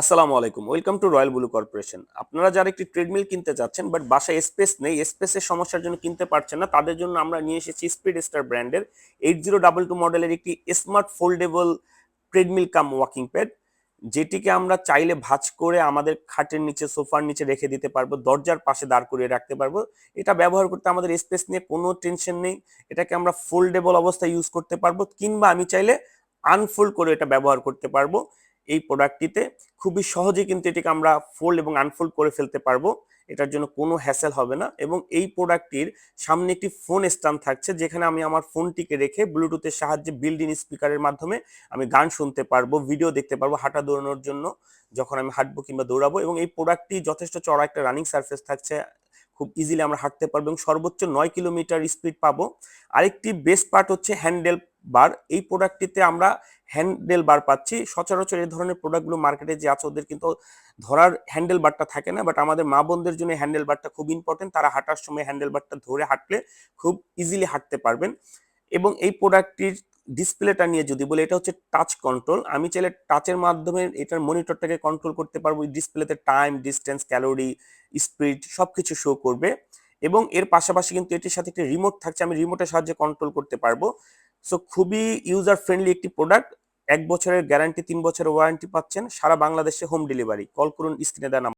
আসসালামু আলাইকুম, welcome to royal blue corporation. আপনারা যারা একটি ট্রেডমিল কিনতে চাচ্ছেন বাট বাসায় স্পেস নেই, স্পেসের সমস্যার জন্য কিনতে পারছেন না, তাদের জন্য আমরা নিয়ে এসেছি স্পিড স্টার ব্র্যান্ডের এইট জিরো ডাবল টু মডেলের একটি smart foldable treadmill cum walking pad, যেটিকে আমরা চাইলে ভাঁজ করে আমাদের খাটের নিচে, সোফার নিচে রেখে দিতে পারব, দরজার পাশে দাঁড় করিয়ে রাখতে পারব। এটা ব্যবহার করতে আমাদের স্পেস নিয়ে কোনো টেনশন নেই, এটাকে আমরা ফোল্ডেবল অবস্থায় ইউজ করতে পারব, কিংবা আমি চাইলে আনফোল্ড করে এটা ব্যবহার করতে পারব। এই প্রোডাক্টটিতে খুবই সহজে কিন্তু এটিকে আমরা ফোল্ড এবং আনফোল্ড করে ফেলতে পারব। এটার জন্য কোনো হ্যাসেল হবে না এবং এই প্রোডাক্টটির সামনে একটি ফোন স্ট্যান্ড থাকছে যেখানে আমি আমার ফোনটিকে রেখে ব্লুটুথের সাহায্যে বিল্ড ইন স্পিকারের মাধ্যমে আমি গান শুনতে পারব ভিডিও দেখতে পারব, হাঁটা দৌড়ানোর জন্য যখন আমি হাঁটবো কিংবা দৌড়াবো এবং এই প্রোডাক্টটি যথেষ্ট চড়া একটা রানিং সারফেস থাকছে, খুব ইজিলি আমরা হাঁটতে পারব এবং সর্বোচ্চ নয় কিলোমিটার স্পিড পাবো। আরেকটি বেস্ট পার্ট হচ্ছে হ্যান্ডেল বার, এই প্রোডাক্টটিতে আমরা হ্যান্ডেল বার পাচ্ছি। সচরাচর এই ধরনের প্রোডাক্টগুলো মার্কেটে যে আছে, ওদের কিন্তু ধরার হ্যান্ডেল বারটা থাকে না বাট আমাদের মা বোনদের জন্য হ্যান্ডেল বারটা খুব ইম্পর্টেন্ট তারা হাঁটার সময় হ্যান্ডেল বারটা ধরে হাঁটলে খুব ইজিলি হাঁটতে পারবেন। এবং এই প্রোডাক্টটির ডিসপ্লেটা নিয়ে যদি বলি, এটা হচ্ছে টাচ কন্ট্রোল আমি চাইলে টাচের মাধ্যমে এটার মনিটরটাকে কন্ট্রোল করতে পারব। ডিসপ্লেতে টাইম ডিস্টেন্স ক্যালোরি স্পিড সবকিছু শো করবে। এবং এর পাশাপাশি কিন্তু এটির সাথে একটি রিমোট থাকছে। আমি রিমোটের সাহায্যে কন্ট্রোল করতে পারব। সো খুবই ইউজার ফ্রেন্ডলি একটি প্রোডাক্ট এক বছরের গ্যারান্টি তিন বছরের ওয়ারেন্টি পাচ্ছেন, সারা বাংলাদেশে হোম ডেলিভারি কল করুন স্ক্রিনে দেওয়া